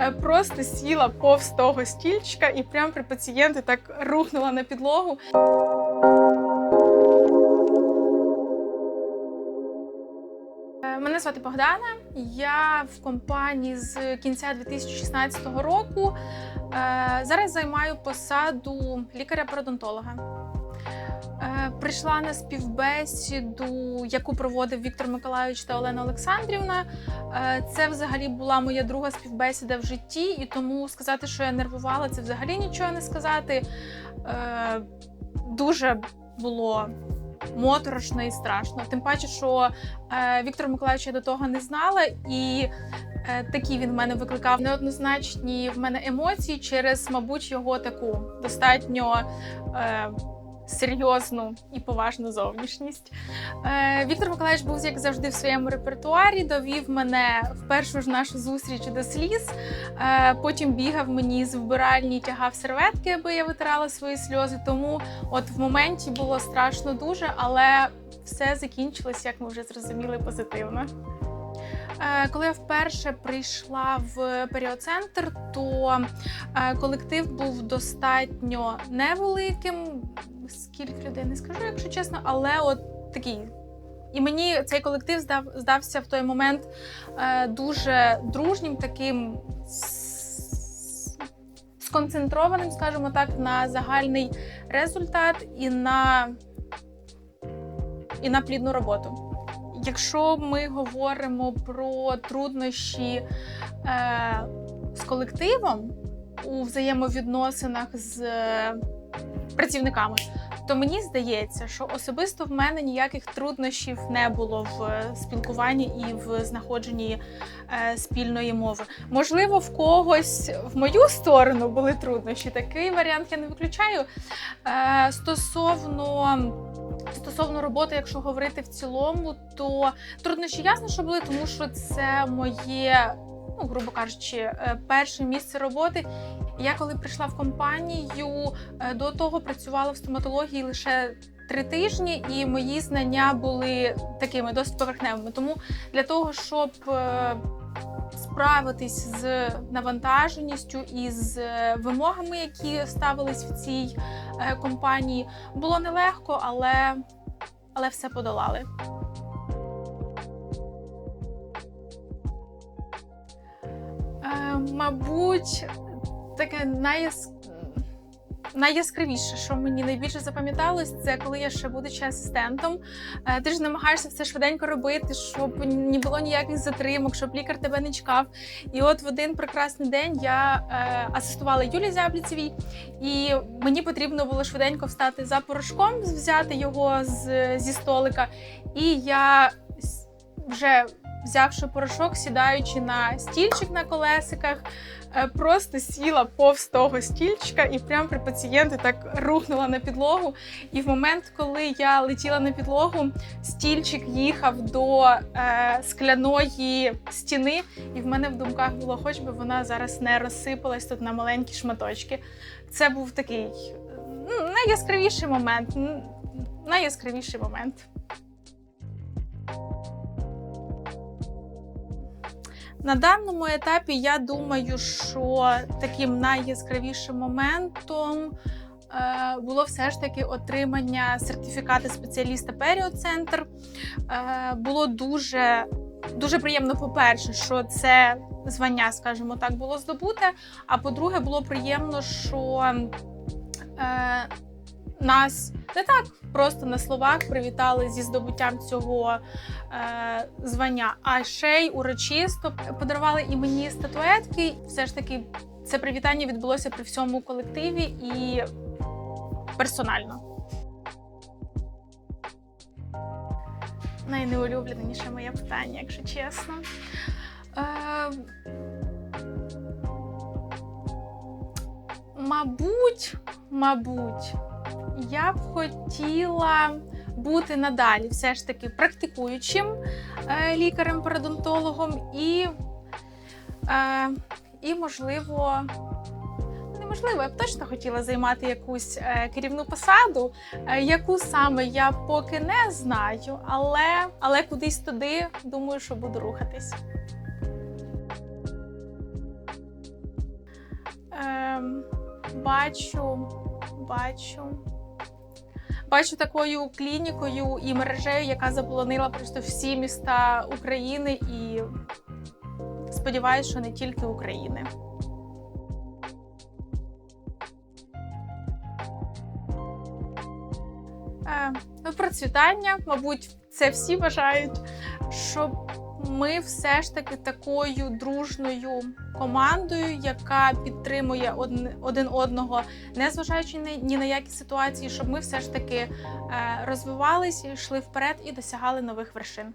е, просто сіла повз того стільчика і прямо при пацієнті так рухнула на підлогу. Е, Мене звати Богдана. Я в компанії з кінця 2016 року. Е, Зараз займаю посаду лікаря-пародонтолога. Прийшла на співбесіду, яку проводив Віктор Миколайович та Олена Олександрівна. Е, Це взагалі була моя друга співбесіда в житті, і тому сказати, що я нервувала, це взагалі нічого не сказати. Е, Дуже було моторошно і страшно. Тим паче, що е, Миколаївича я до того не знала, і е, такі він в мене викликав неоднозначні в мене емоції через, мабуть, його таку достатньо. Е, Серйозну і поважну зовнішність. Е, Віктор Миколаївич був, як завжди, в своєму репертуарі, довів мене в першу ж нашу зустріч до сліз. Е, потім бігав мені з вбиральні, тягав серветки, аби я витирала свої сльози. Тому от в моменті було страшно дуже, але все закінчилось, як ми вже зрозуміли, позитивно. Е, Коли я вперше прийшла в періоцентр, то колектив був достатньо невеликим. Скільки людей не скажу, якщо чесно, але от такий. І мені цей колектив здав, здався в той момент е, дуже дружнім, таким сконцентрованим, скажімо так, на загальний результат і на, і на плідну роботу. Якщо ми говоримо про труднощі е, з колективом у взаємовідносинах з працівниками, то мені здається, що особисто в мене ніяких труднощів не було в спілкуванні і в знаходженні е, спільної мови. Можливо, в когось в мою сторону були труднощі. Такий варіант я не виключаю. Е, стосовно Стосовно роботи, якщо говорити в цілому, то труднощі ясно, що були, тому що це моє, ну грубо кажучи, е, перше місце роботи. Я коли прийшла в компанію, е, до того працювала в стоматології лише три тижні, і мої знання були такими досить поверхневими. Тому для того, щоб е, справитись з навантаженістю і з е, вимогами, які ставились в цій компанії, було нелегко, але, але все подолали. Мабуть, таке найяс... найяскравіше, що мені найбільше запам'яталось, це коли я ще будучи асистентом. е, Ти ж намагаєшся все швиденько робити, щоб не було ніяких затримок, щоб лікар тебе не чекав. І от в один прекрасний день я е, асистувала Юлі Зябліцевій, і мені потрібно було швиденько встати за порошком, взяти його з, зі столика. І я вже взявши порошок, сідаючи на стільчик на колесиках, е, просто сіла повз того стільчика і прямо при пацієнті так рухнула на підлогу. І в момент, коли я летіла на підлогу, стільчик їхав до е, скляної стіни, і в мене в думках було, хоч би вона зараз не розсипалась тут на маленькі шматочки. Це був такий найяскравіший момент. Найяскравіший момент. На даному етапі я думаю, що таким найяскравішим моментом е, було все ж таки отримання сертифікату спеціаліста Періоцентр. Е, було дуже, дуже приємно, по-перше, що це звання, скажімо так, було здобуте. А по-друге, було приємно, що е, нас не так просто на словах привітали зі здобуттям цього е, звання, а ще й урочисто подарували і мені статуетки. Все ж таки, це привітання відбулося при всьому колективі і персонально. Найнеулюбленіше моє питання, якщо чесно. Е, мабуть, мабуть, я б хотіла бути надалі все ж таки практикуючим е, лікарем-пародонтологом і, е, і, можливо, неможливо, я б точно хотіла займати якусь е, керівну посаду, яку саме я поки не знаю, але, але кудись туди думаю, що буду рухатись. Ем, бачу, бачу. Бачу такою клінікою і мережею, яка заполонила просто всі міста України і сподіваюся, що не тільки України. Е, ну, процвітання, мабуть, це всі вважають, щоб ми все ж таки такою дружною командою, яка підтримує один, одного, незважаючи ні на які ситуації, щоб ми все ж таки е, розвивалися, йшли вперед і досягали нових вершин.